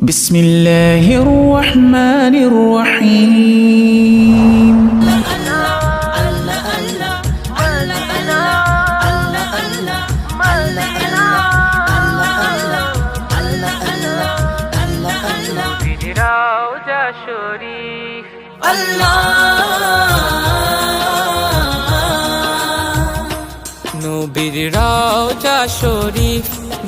بسم الله الرحمن الرحيم রওজা শরীফ নবীর রওজা শরীফ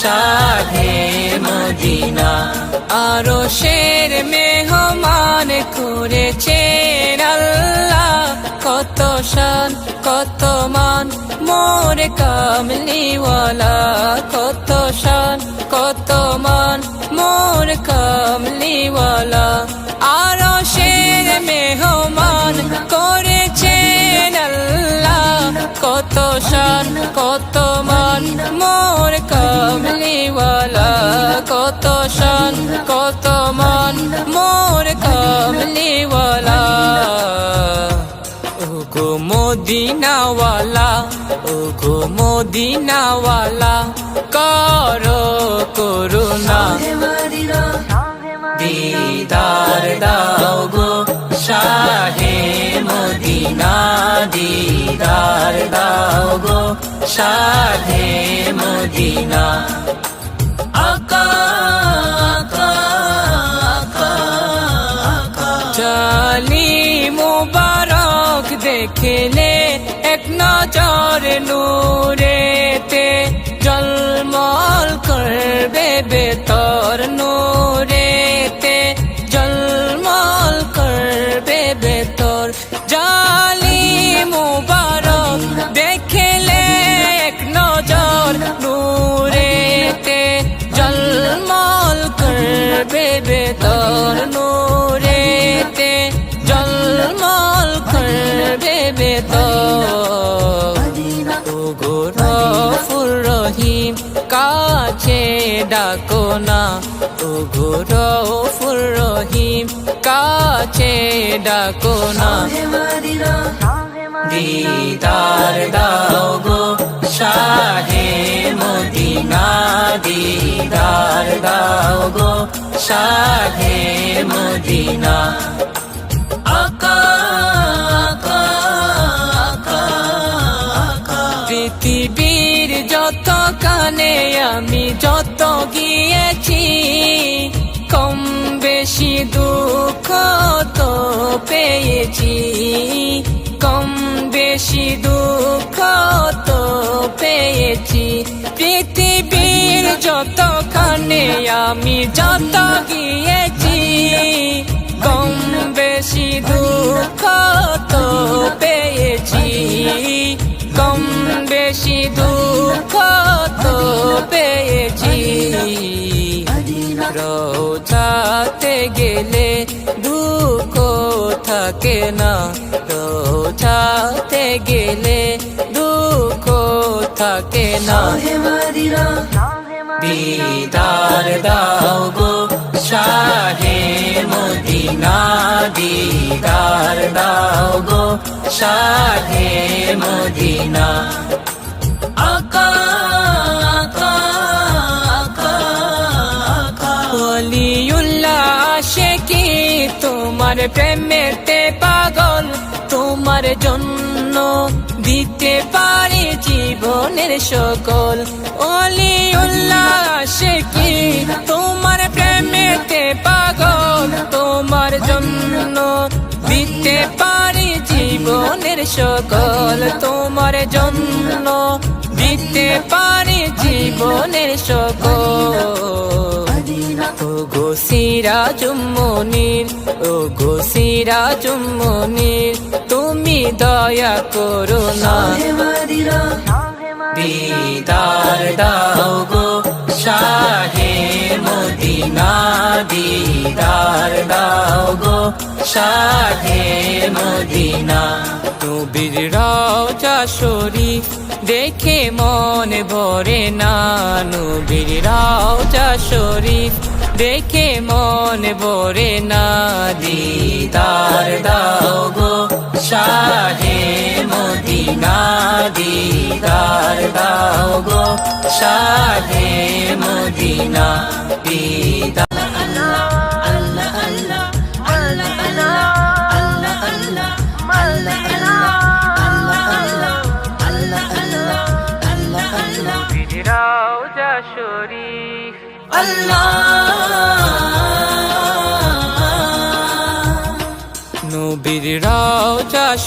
শাহে মদিনা। আরও শের মেহমান করেছেন আল্লাহ। কত শান, কত মান, মোর কামলিওয়ালা। কত শান, কত মান, মোর কামলিওয়ালা। আরও শের মেহমান করেছেন শান কত মান মোর কামলিওয়ালা কত শান কত মান মোর কামলিওয়ালা। ওগো মদিনাওয়ালা ওগো মদিনাওয়ালা করো করুণা। দিদার দাও মদিনা দিদার দাও গো শাহে মদিনা। আকা আকা আকা আকা। চালি মুবারক দেখলে এক নজর নূরেতে। জলমল করবে বেতর করবে বেতর নূরেতে জলমল করবে বেতর ওগো রফুর রহিম কাছে ডাকো না। ওগো রফুর রহিম কাছে ডাকো না। দিদার দাও গো শাহে মদিনা শাহে মদিনা। আকা আকা আকা আকা। পৃথিবীর যত কানে আমি যত গিয়েছি, কম বেশি দুঃখ তো পেয়েছি। কম বেশি দুঃখ তো পেয়েছি। পৃথিবীর যত আমি যত গিয়েছি, কম বেশি দুঃখ তো পেয়েছি। কম বেশি দুঃখ তো পেয়েছি। রোজাতে গেলে দুঃখ থাকে না। রোজাতে গেলে দুঃখ থাকে না। দিদার দাও গো, শাহে মদিনা দিদার দাও গো, শাহে মদিনা। আকা আকা আশিকি তোমার প্রেমেতে পাগল? তোমার জন্য দিতে পারি জীবনের সকল। অলি উল্লাসে কি? তোমার প্রেমেতে পাগল। তোমার জন্য দিতে পারি জীবনের সকল। তোমার জন্য দিতে পারে জীবন জীবনের সকল। ও গো সিরা চুম্মনির ও গো সিরা চুম্মনির তুমি দয়া করো না। দিদার দাও গো শাহে মদিনা, দিদার দাও গো শাহে মদিনা। নবীর রাজা শরীফ দেখে মন ভরে না, নবীর রাজা শরীফ দেখে মন ভরে না দিদার দাও গো শাহে মদিনা, দিদার দাও গো শাহে মদিনা, দিদার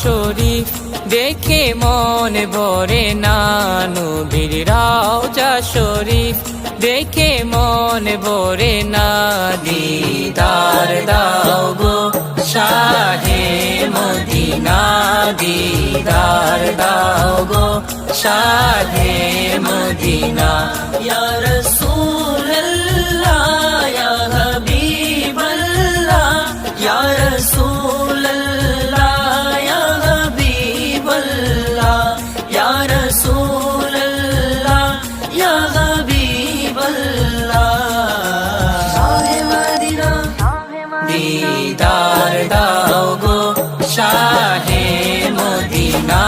শরীফ দেখে মন ভরে না, নবীর রাজা শরীফ দেখে মন ভরে না, দিদার দাও গো শাহে মদিনা, দিদার দাও গো শাহে মদিনা। ইয়া রাসূল